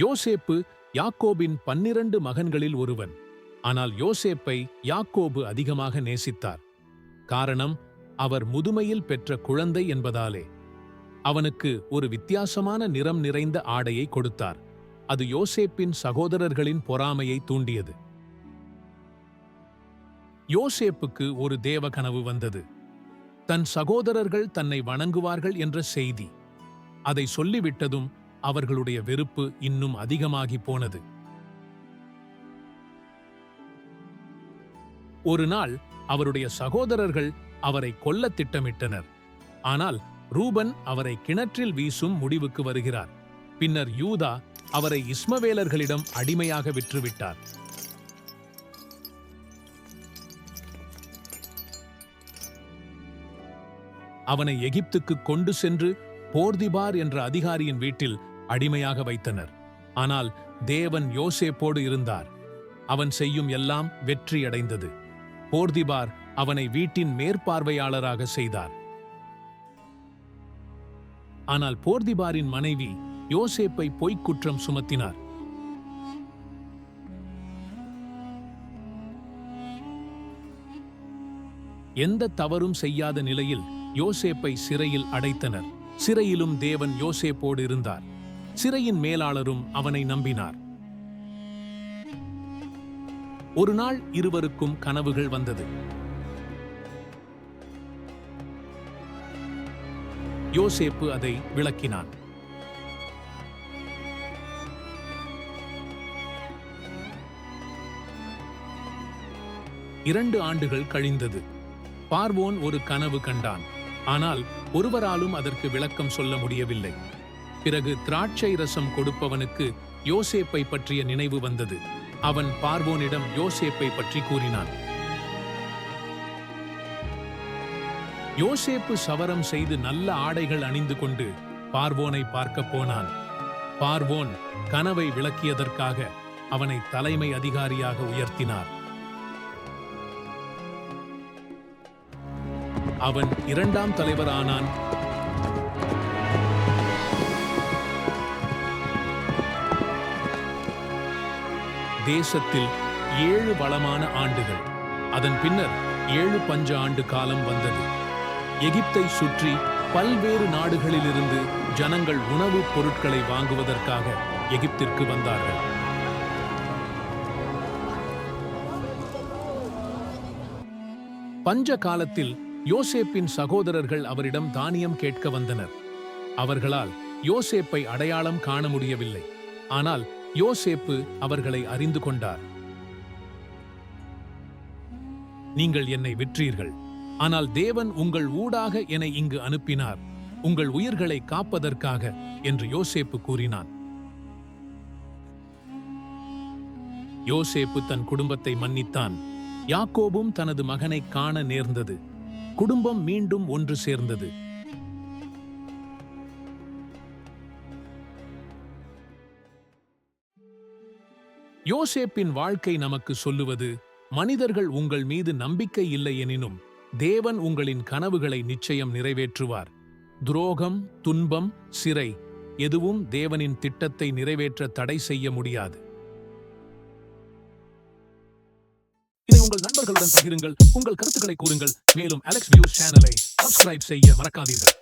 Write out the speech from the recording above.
யோசேப்பு யாக்கோபின் பன்னிரண்டு மகன்களில் ஒருவன். ஆனால் யோசேப்பை யாக்கோபு அதிகமாக நேசித்தார். காரணம் அவர் முதுமையில் பெற்ற குழந்தை என்பதாலே. அவனுக்கு ஒரு வித்தியாசமான நிறம் நிறைந்த ஆடையை கொடுத்தார். அது யோசேப்பின் சகோதரர்களின் பொறாமையை தூண்டியது. யோசேப்புக்கு ஒரு தேவ கனவு வந்தது. தன் சகோதரர்கள் தன்னை வணங்குவார்கள் என்ற செய்தி. அதை சொல்லிவிட்டதும் அவர்களுடைய வெறுப்பு இன்னும் அதிகமாகி போனது. ஒரு நாள் அவருடைய சகோதரர்கள் அவரை கொல்ல திட்டமிட்டனர். ஆனால் ரூபன் அவரை கிணற்றில் வீசும் முடிவுக்கு வருகிறார். பின்னர் யூதா அவரை இஸ்மவேலர்களிடம் அடிமையாக விற்றுவிட்டார். அவனை எகிப்துக்கு கொண்டு சென்று போர்திபார் என்ற அதிகாரியின் வீட்டில் அடிமையாக வைத்தனர். ஆனால் தேவன் யோசேப்போடு இருந்தார். அவன் செய்யும் எல்லாம் வெற்றியடைந்தது. போர்திபார் அவனை வீட்டின் மேற்பார்வையாளராக செய்தார். ஆனால் போர்திபாரின் மனைவி யோசேப்பை பொய்க் குற்றம் சுமத்தினார். எந்த தவறும் செய்யாத நிலையில் யோசேப்பை சிறையில் அடைத்தனர். சிறையிலும் தேவன் யோசேப்போடு இருந்தார். சிறையின் மேலாளரும் அவனை நம்பினார். ஒரு நாள் இருவருக்கும் கனவுகள் வந்தது. யோசேப்பு அதை விளக்கினான். இரண்டு ஆண்டுகள் கழிந்தது. பார்வோன் ஒரு கனவு கண்டான். ஆனால் ஒருவராலும் அதற்கு விளக்கம் சொல்ல முடியவில்லை. பிறகு திராட்சை ரசம் கொடுப்பவனுக்கு யோசேப்பை பற்றிய நினைவு வந்தது. அவன் பார்வோனிடம் யோசேப்பை பற்றி கூறினான். யோசேப்பு சவரம் செய்து நல்ல ஆடைகள் அணிந்து கொண்டு பார்வோனை பார்க்க போனான். பார்வோன் கனவை விளக்கியதற்காக அவனை தலைமை அதிகாரியாக உயர்த்தினார். அவன் இரண்டாம் தலைவரானான். தேசத்தில் ஏழு வளமான ஆண்டுகள். அதன் பின்னர் ஏழு பஞ்ச ஆண்டு காலம் வந்தது. எகிப்தை சுற்றி பல்வேறு நாடுகளிலிருந்து ஜனங்கள் உணவுப் பொருட்களை வாங்குவதற்காக எகிப்திற்கு வந்தார்கள். பஞ்ச காலத்தில் யோசேப்பின் சகோதரர்கள் அவரிடம் தானியம் கேட்க வந்தனர். அவர்களால் யோசேப்பை அடையாளம் காண முடியவில்லை. ஆனால் யோசேப்பு அவர்களை அறிந்து கொண்டார். நீங்கள் என்னை விற்றீர்கள் ஆனால் தேவன் உங்கள் ஊடாக என்னை இங்கு அனுப்பினார். உங்கள் உயிர்களை காப்பதற்காக என்று யோசேப்பு கூறினான். யோசேப்பு தன் குடும்பத்தை மன்னித்தான். யாக்கோபும் தனது மகனை காண நேர்ந்தது. குடும்பம் மீண்டும் ஒன்று சேர்ந்தது. யோசேப்பின் வாழ்க்கை நமக்கு சொல்லுவது மனிதர்கள் உங்கள் மீது நம்பிக்கை இல்லை எனினும் தேவன் உங்களின் கனவுகளை நிச்சயம் நிறைவேற்றுவார். துரோகம் துன்பம் சிறை எதுவும் தேவனின் திட்டத்தை நிறைவேற்ற தடை செய்ய முடியாது. இதை உங்கள் நண்பர்களுடன் பகிருங்கள். உங்கள் கருத்துக்களை கூறுங்கள். மேலும் அலெக்ஸ் வியூஸ் சேனலை சப்ஸ்கிரைப் செய்ய மறக்காதீர்கள்.